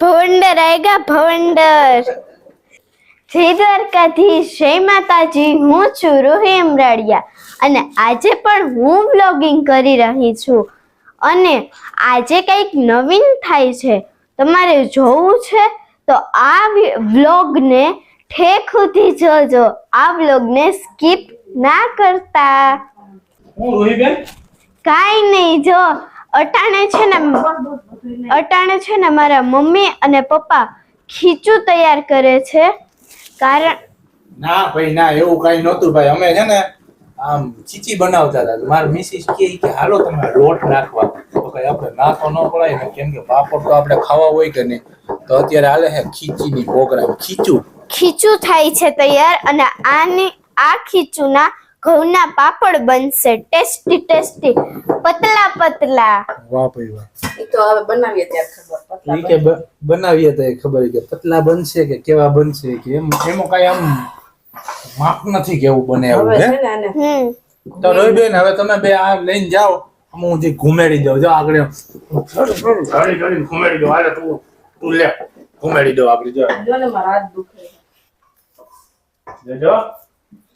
ભવંડર આયગા ભવંડર. જય દ્વારકાધીશ જય માતાજી હું છું રૂહી એમરાડિયા અને આજે પણ હું વ્લોગિંગ કરી રહી છું. અને આજે કંઈક નવીન થાય છે. તમારે જોવું છે તો આ વ્લોગને ઠેક સુધી જોજો. આ વ્લોગને સ્કીપ ના કરતા. કાંઈ નહીં જો. અટાણે છે ને અટાણે છે ને મારા મમ્મી અને પપ્પા ખીચું તૈયાર કરે છે. કારણ ના ભાઈ ના એવું કઈ નહોતું ભાઈ. અમે છે ને આમ ચીચી બનાવતા હતા. મારા મિસિસ કે કે હાલો તમે લોટ નાખવા. તો કઈ આપણે નાખો ન પડાય ને કેમ કે પાપડ તો આપણે ખાવા હોય કે નહીં. તો અત્યારે હાલે છે ખીચીની પ્રોગ્રામ. ખીચું. ખીચું થાય છે તૈયાર અને આની આ ખીચુંના ઘઉંના પાપડ બનશે. Tasty tasty. પતલા પતલા. વાહ ભાઈ વાહ. તો હવે બનાવીએ ત્યારે ખબર કે બનાવીએ તો એ ખબર કે પતલા બનશે કે કેવા બનશે કે એમ એમાં કઈ આમ માપ નથી કેવું બને એવું હે? તો રોહિબેન હવે તમે બે આ લઈને જાઓ. હું જે ઘુમેડી દઉં જો આગળ ઘુમેડી દઉં. હાલે તું તું લે. ઘુમેડી દઉં આપણે જો. જો ને મારા હાથ દુખે. જો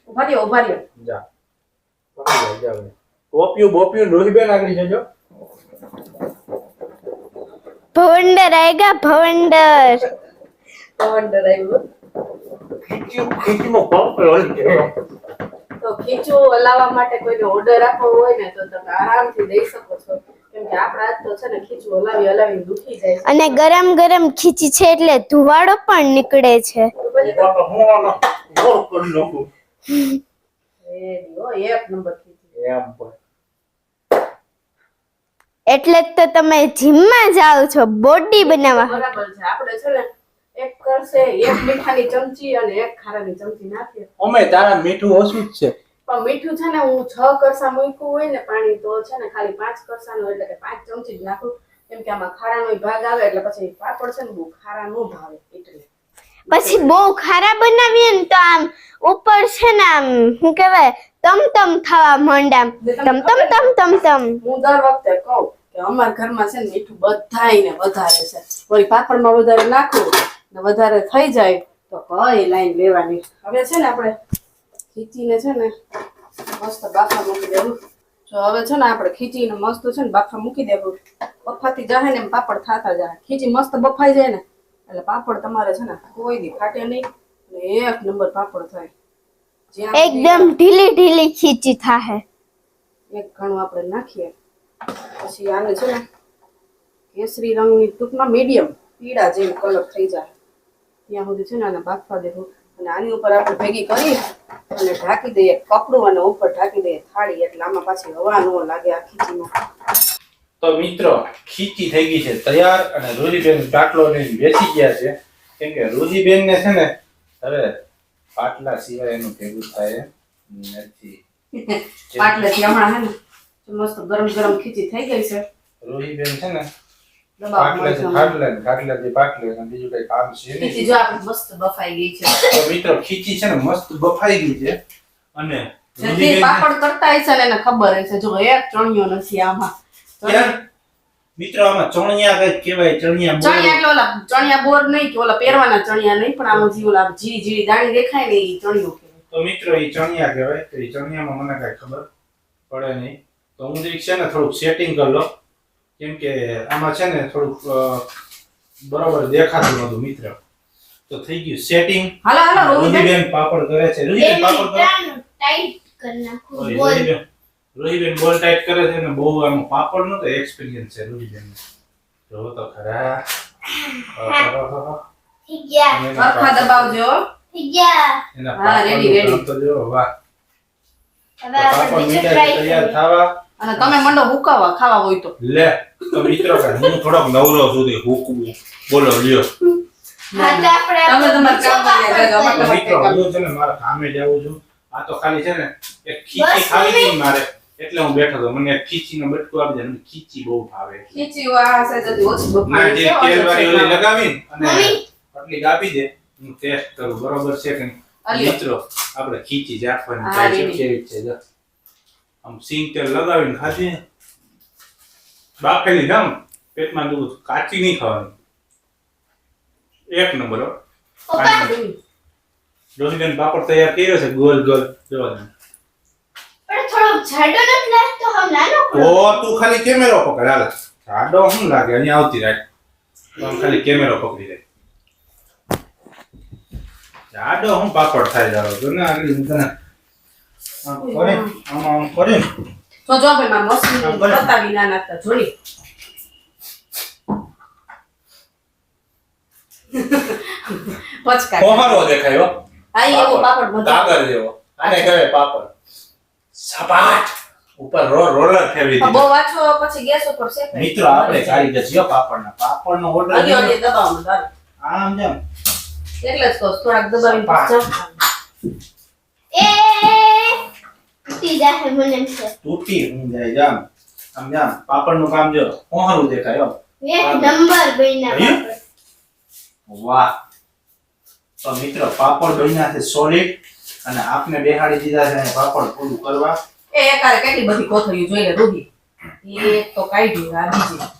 ઊભા રહ્યો ઊભા રહ્યો. આગળ જજો ભવંડર. આયગા ભવંડર આવ્યું. ખીચીનો હોય તો ખીચું હલાવવા માટે કોઈને ઓર્ડર આપવો હોય ને તો તમે આરામથી દઈ શકો છો. કેમ કે આપણા હાથ તો છે ને ખીચું હલાવી હલાવીને દુખી જાય છે. અને ગરમ ગરમ ખીચી છે એટલે ધુવાડો પણ નીકળે છે. એક નંબર ખીચી. એમ પણ. એટલે જ તો તમે જીમમાં જાઓ છો બોડી બનાવવા. બરાબર છે. આપણે છે ને એક કરશે એક મીઠાની ચમચી અને એક ખારાની ચમચી નાખીએ. અમે તારા મીઠું ઓછું જ છે. પણ મીઠું છે ને હું છ કરસા મૂક્યું હોય ને પાણી તો છે ને ખાલી પાંચ કરસાનું એટલે કે પાંચ ચમચી જ નાખું. કેમ કે આમાં ખારાનો ભાગ આવે એટલે પછી પાપડ છે ને બહુ ખારા ન ભાવે એટલે પછી બહુ ખારા બનાવીએ ને તો આમ ઉપર છે ને આમ શું કહેવાય તમ તમ થવા માંડે તમ તમ તમ તમ તમ હું દર વખતે કહું કે અમારા ઘરમાં છે ને મીઠું બધાયને વધારે છે. કોઈ પાપડમાં વધારે નાખું ને વધારે થઈ જાય તો કઈ લાઈન લેવાની. હવે છે ને આપણે ખીચીને છે ને મસ્ત બાફા મૂકી દેવું. જો હવે છે ને આપણે ખીચીને મસ્ત છે ને બાફા મૂકી દેવું. બફાથી જાય ને એમ પાપડ થાતા જાય ખીચી મસ્ત બફાઈ જાય ને. એટલે પાપડ તમારે છે ને કોઈ દી ફાટે નહીં અને એક નંબર પાપડ થાય. એકદમ ઢીલી ઢીલી ખીચી થાહે. એક ઘણું આપણે નાખીએ. પછી આને છે ને કેસરી રંગની ટૂંકમાં મીડિયમ પીળા જેવું કલર થઈ જાય. ત્યાં સુધી છે ને આને બાફવા દેવું. અને આની ઉપર આપણે ભેગી કરી અને ઢાંકી દઈએ કપડું અને ઉપર ઢાંકી દઈએ થાળી. એટલે આમાં પાછી હવા ન લાગે આ ખીચીમાં. તો મિત્રો ખીચી થઈ ગઈ છે તૈયાર અને રોજીબેન પાટલો લઈને બેસી ગયા છે. કેમ કે રોજીબેન ને છે ને હવે પાટલા સિવાય એનું ભેગું થાય નથી. પાટલેથી હમણાં હે ને મસ્ત ગરમ ગરમ ખીચી થઈ ગઈ છે. રૂહીબેન છે ને છે પાટલે હમણાં. ખાટલે ખાટલે પાટલે અને બીજું કઈ કામ છે ખીચી જો આપણી મસ્ત બફાઈ ગઈ છે. તો મિત્રો ખીચી છે ને મસ્ત બફાઈ ગઈ છે. અને જે પાપડ કરતા હશે ને એને ખબર હશે જો એક ચણિયો નથી આમાં. યાર, મિત્રો આમાં ચણિયા કઈ કહેવાય ચણિયા ચણિયા એટલે ઓલા ચણિયા બોર નહીં કે ઓલા પહેરવાના ચણિયા નહીં પણ આમાં જે ઓલા જીરી જીરી દાણી દેખાય ને એ ચણિયો કહેવાય. તો મિત્રો એ ચણિયા કહેવાય. તો એ ચણિયામાં મને કઈ ખબર પડે નહીં. તો હું જરીક છે ને થોડુંક સેટિંગ કરી લો કેમ કે આમાં છે ને થોડુંક બરોબર દેખાતું નતું મિત્ર. તો થઈ ગયું સેટિંગ હાલો હાલો રોહીબેન પાપડ કરે છે. રોહીબેન પાપડ કરે. ટાઈટ કરી નાખું ઓય, રોહીબેન બોલ ટાઈટ કરે છે ને બહુ આમ પાપડ નો તો એક્સપિરિયન્સ છે રોહીબેન જો તો ખરા. અહહહ. ગયા અને એના સરખા પાપડ- દબાવજો. થઈ ગયા હા, ready, પાપડનું તો જો, વાહ. હવે આપણે પાપડ ટ્રાય તૈયાર કરીએ. અને તમે મંડો હુકાવા ખાવા હોય તો. લે તો મિત્રો કે હું થોડોક નવરો સુધી હુકવું બોલો લ્યો. મારા કામે જાઉં છું. આ તો ખાલી છે ને એક ખીચી ખાવી. મારે. એટલે હું બેઠો હતો. મને ખીચીનો બટકો આપી દે મને ખીચી બહુ ભાવે. ખીચી આ સાજે ઓછી જે છે તેલ વાળી ઓલી લગાવી અને. આટલી આપી દે હું ટેસ્ટ કરું. બરોબર છે કે મિત્રો આપણે ખીચી જાફવાની જાય છે. કેવી છે જો. આમ સિંગ તેલ લગાવીને ખાધી બાફેલી જામ પેટમાં દુખ કાચી નહીં ખાવાની. એક નંબર પપ્પા. પાપડ તૈયાર કર્યો છે ગોલ ગોલ. જોવા જાડો નથી લાગતો હવે નાનો ઓ તું ખાલી કેમેરો પકડ હાલ. જાડો શું લાગે? અહીંયા આવતી રાખ તો ખાલી કેમેરો પકડી દે જાડો હું પાપડ થાય જાડો જો ને આગળ હું તને આમ કરી આમ આમ કરી. તો જો ભાઈ મારા મશીન બતાવી ના નાખતા જોઈ. પચકા કોહરો દેખાય હો. આ એવો પાપડ. બધો કાગળ જેવો. આને કહેવાય પાપડ. સપાટ ઉપર રો રોલર ફેરવી બહુ વાંચો પછી ગેસ ઉપર છે મિત્રો આપણે કારીગર છીએ પાપડના. પાપડનો ઓર્ડર હજી હજી દબાવો તારે. આમ જેમ. એટલે જ કોસ થોડાક દબાવીને પાછો એ તૂટી જાહે મને છે. તૂટી હું જાય જામ. આમ જામ. પાપડનું કામ જો કોહરું દેખાય એક નંબર બન્યા પાપડ. વાહ. તો મિત્રો પાપડ બન્યા છે સોલિડ અને આપને બેહાડી દીધા છે પાપડ પૂરું કરવા. એ એકારે કેટલી બધી કોથળીઓ જોઈ લે રૂબી એક તો કાઢી આ બીજી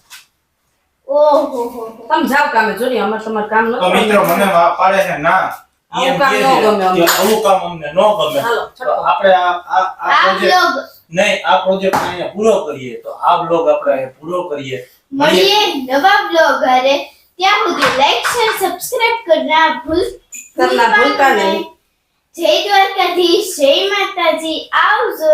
ઓહો હો હો. તમે જાઓ કામે જોની અમારે તમારે કામ તો મિત્રો મને પાડે છે ના. આવું કામ ન ગમે અમને. આવું કામ અમને ન ગમે. તો આપણે આ આ આ આ પ્રોજેક્ટ નહીં આ પ્રોજેક્ટ અહીંયા પૂરો કરીએ. તો આ બ્લોગ આપણે પૂરો કરીએ. મળીએ નવા બ્લોગ ત્યાં સુધી લાઈક શેર સબસ્ક્રાઇબ કરના ભૂલ કરના ભૂલતા નહીં. જય દ્વારકાધીશ જય માતાજી આવજો.